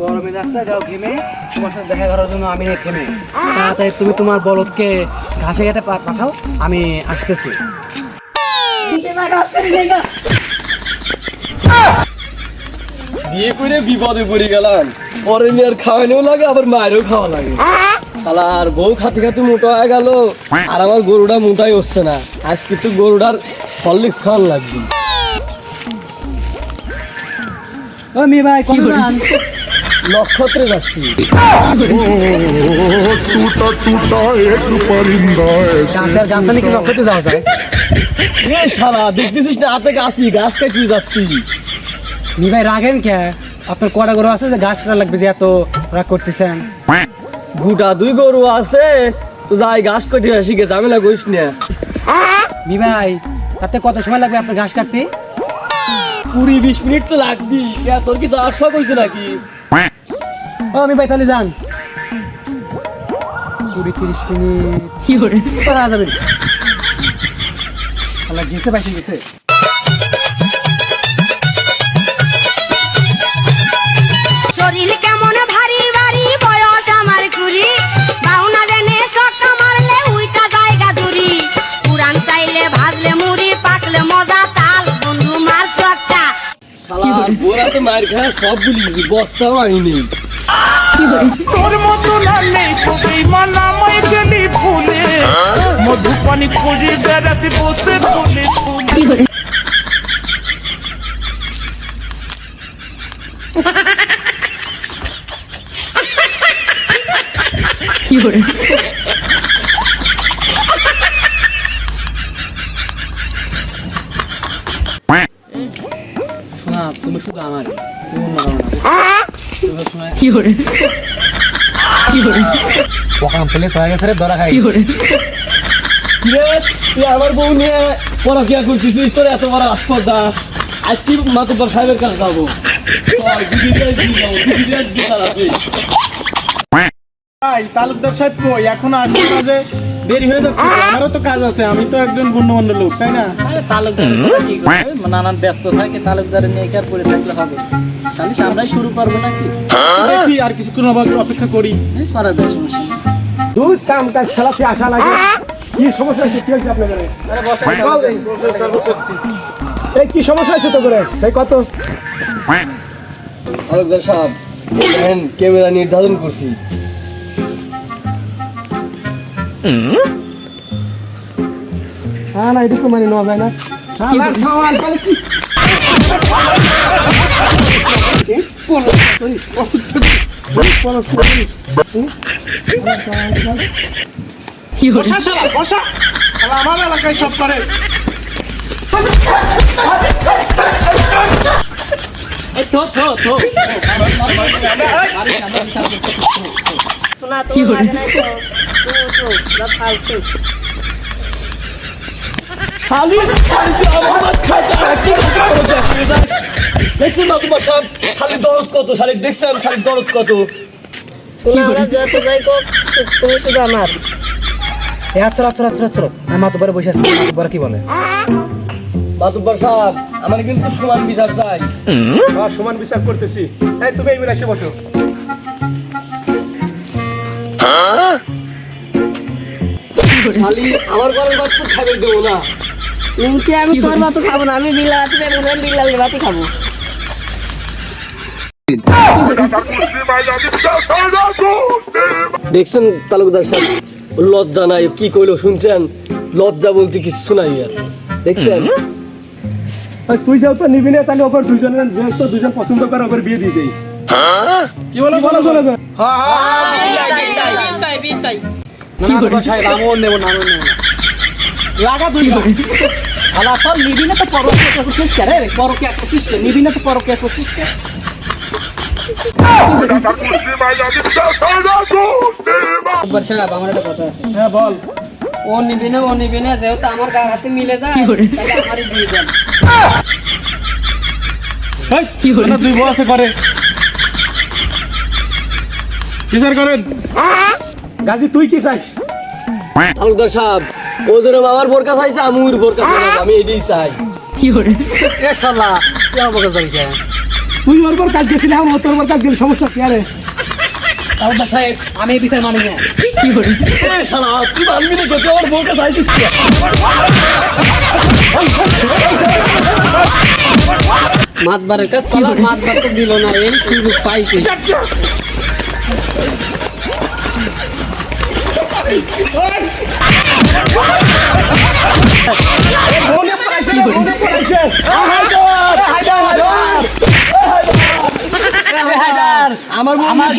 গরমে যাচ্ছে যাও ঘেমে। তোমার সাথে দেখা করার জন্য আমি থেমে তাড়াতাড়ি তুমি তোমার বলদকে ঘাসে ঘাটে পাঠাও আমি আসতেছি। বিয়ে করে বিপদে পড়ে গেলাম। পরে আর খাওয়ানোও লাগে আবার মায়েরও খাওয়া লাগে। তাহলে আর বউ খাতে খাতে মোটা হয়ে গেল আর আমার গরুটা মোটাই হচ্ছে না। আজ কিন্তু গরুটার হরলিক্স খাওয়ান লাগবে। ও মি ভাই যান নক্ষত্রে যাচ্ছি। টুটা টুটা এক পরিন্দা গাছের গাছে নক্ষত্রে যাওয়া যায়? এ শালা দেখতেছিস না? হাতে গাছি গাছ কাটি যাচ্ছি। নি রাগেন কে? আপনার কটা গরু আছে যে গাছ কাটা লাগবে যে এত রাগ করতেছেন? গুটা দুই গরু আছে তো যাই গাছ কাটি আসি গে ঝামেলা করিস না। নি ভাই তাতে কত সময় লাগবে আপনার ঘাস কাটতে? কুড়ি বিশ মিনিট তো লাগবি তোর কি যাওয়ার শখ হয়েছে নাকি? ও মি ভাই তাহলে যান। কুড়ি তিরিশ মিনিট। কি করে? করা যাবে তাহলে গেছে পাইছে গেছে। শরীর কেমন ভারী ভারী বয়স আমার কুড়ি। বাউনা দেনে সক্কা মারলে উইটা জায়গা দূরি। পুরান চাইলে ভাজলে মুড়ি পাকলে মজা তাল। বন্ধু মার চটকা শালা গোরা তো মার খায় সব ভুলে গেছি বস্তাও আনিনি। তোর মতো লালে কবেই মানামাই গেলি ফুলে। মধু পানি খুঁজে বেড়াসি বসে ফুলে ফুলে। শোনা, তুমি শুধু আমার তুমি অন্য কারও না। তুমি শোনা ওখান পুলিশ হয়ে গেছে রে ধরা খাই কিরে তুই আমার বউ নিয়ে তোর এত বড় আজকে মাতুব্বর সাহেবের কাছে যাব। তালুকদার সাহেব কই? এখন আসবে না যে দেরি হয়ে যাচ্ছে আমারও তো কাজ আছে আমি তো একজন গণ্যমান্য লোক তাই না? তালুকদার কি নানান ব্যস্ত থাকে তালুকদারে নিয়ে কি আর পড়ে থাকলে হবে? সালিশ আমরাই শুরু করব নাকি? দেখি আর কিছুক্ষণ অপেক্ষা করি। এই করা যায় সমস্যা দুধ কাম কাজ খেলাতে আসা লাগে। কি সমস্যা হয়েছে? কি হয়েছে আপনাদের? এই কি সমস্যা হয়েছে তো করে কত? সাহেব ক্যামেরা নির্ধারণ করছি। হ্যাঁ না এটা তো মানে নেওয়া যায় না। শালার সাওয়াল বলে কি বসা শালা বসা শালা ফালতু শালি শালি আমার ভাত কি করতে দেখছেন মাতুব্বর সাহেব শালির দরদ কত? শালির দেখছেন শালির দরদ কত? শোনা আমরা যত যাই কোক তুমি শুধু আমার। এ আচ্ছা আচ্ছা আচ্ছা আচ্ছা আমার তো পরে বসে আছে। আমার তো কি বলে? মাতুব্বর সাহেব আমার কিন্তু সমান বিচার চাই। সমান বিচার করতেছি। এই তুমি এই এসে বসো। শালি আমার ঘরের ভাত তো খাবার দেবো না। নিচে আমি তোর ভাত খাব না। আমি বেগুন বিলাল ভাতই খাব। দেখছেন তালুকদার সাহেব? লজ্জা নাই কি কইলো শুনছেন? লজ্জা বলতে কিছু নাই আর। দেখছেন? তুই যাও তো নিবি না তাহলে ওপর দুজনের যেহেতু দুজন পছন্দ করে ওপর বিয়ে দিয়ে দেই কি বলো বলো বলো লাগা দুই আলা সব নিবি না তো পরকে করছিস কে রে? পরকে করছিস কে? নিবি না তো পরকে করছিস কে? একবার সাহেব আমার একটা কথা আছে। হ্যাঁ বল। ও নিবি না ও নিবি না যেহেতু আমার গায়ের হাতে মিলে যায় তাহলে আমারই দিয়ে দেন। দুই বউ আছে করে বিচার করেন? গাজী তুই কি সাহেব ও আমার বোরকা চাইছে আমি বোরকা আমি এটাই চাই। এ শালা কি আমাকে যাই কে তুই ওর পর কাজ গেছিলি এখন তোর পর কাজ গেলি সমস্যা কি আরে? সাহেব আমি এই বিচার মানি না। এ শালা তুই মানবি না তুই আমার বউকে চাইছিস মাতবারের কাজ কলা মাতবার তো দিল না এই সুযোগ পাইছে। বউকে পড়াইছে রে, বউকে পড়াইছে। এ হায়দার, এ হায়দার, হায়দার। এ হায়দার। আমার